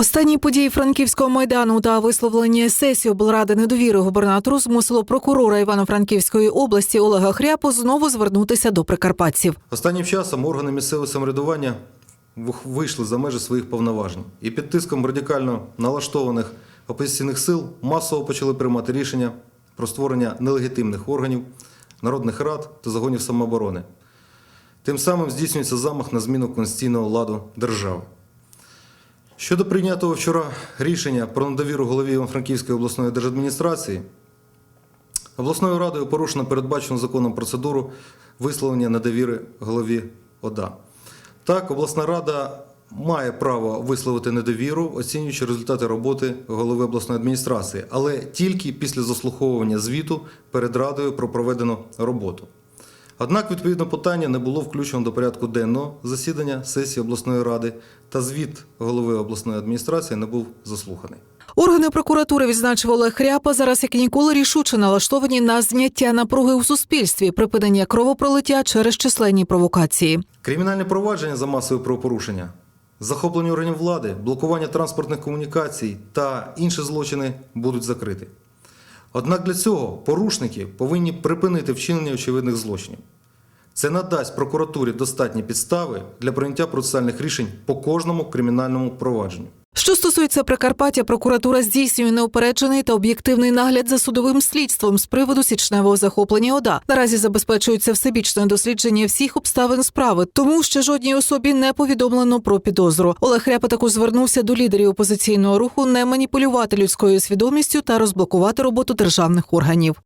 Останні події франківського майдану та висловлення сесії облради недовіри губернатору змусило прокурора Івано-Франківської області Олега Хряпу знову звернутися до прикарпатців. Останнім часом органи місцевого самоврядування вийшли за межі своїх повноважень і під тиском радикально налаштованих опозиційних сил масово почали приймати рішення про створення нелегітимних органів, народних рад та загонів самооборони. Тим самим здійснюється замах на зміну конституційного ладу держави. Щодо прийнятого вчора рішення про недовіру голові Івано-Франківської обласної держадміністрації, Обласною радою порушено передбачену законом процедуру висловлення недовіри голові ОДА. Так, обласна рада має право висловити недовіру, оцінюючи результати роботи голови обласної адміністрації, але тільки після заслуховування звіту перед радою про проведену роботу. Однак відповідне питання не було включено до порядку денного засідання сесії обласної ради, та звіт голови обласної адміністрації не був заслуханий. Органи прокуратури відзначив Олег Хряпа зараз як ніколи рішуче налаштовані на зняття напруги у суспільстві, припинення кровопролиття через численні провокації. Кримінальне провадження за масові правопорушення, захоплення органів влади, блокування транспортних комунікацій та інші злочини будуть закриті. Однак для цього порушники повинні припинити вчинення очевидних злочинів. Це надасть прокуратурі достатні підстави для прийняття процесуальних рішень по кожному кримінальному провадженню. Що стосується Прикарпаття, прокуратура здійснює неупереджений та об'єктивний нагляд за судовим слідством з приводу січневого захоплення ОДА. Наразі забезпечується всебічне дослідження всіх обставин справи, тому ще жодній особі не повідомлено про підозру. Олег Ряпа також звернувся до лідерів опозиційного руху не маніпулювати людською свідомістю та розблокувати роботу державних органів.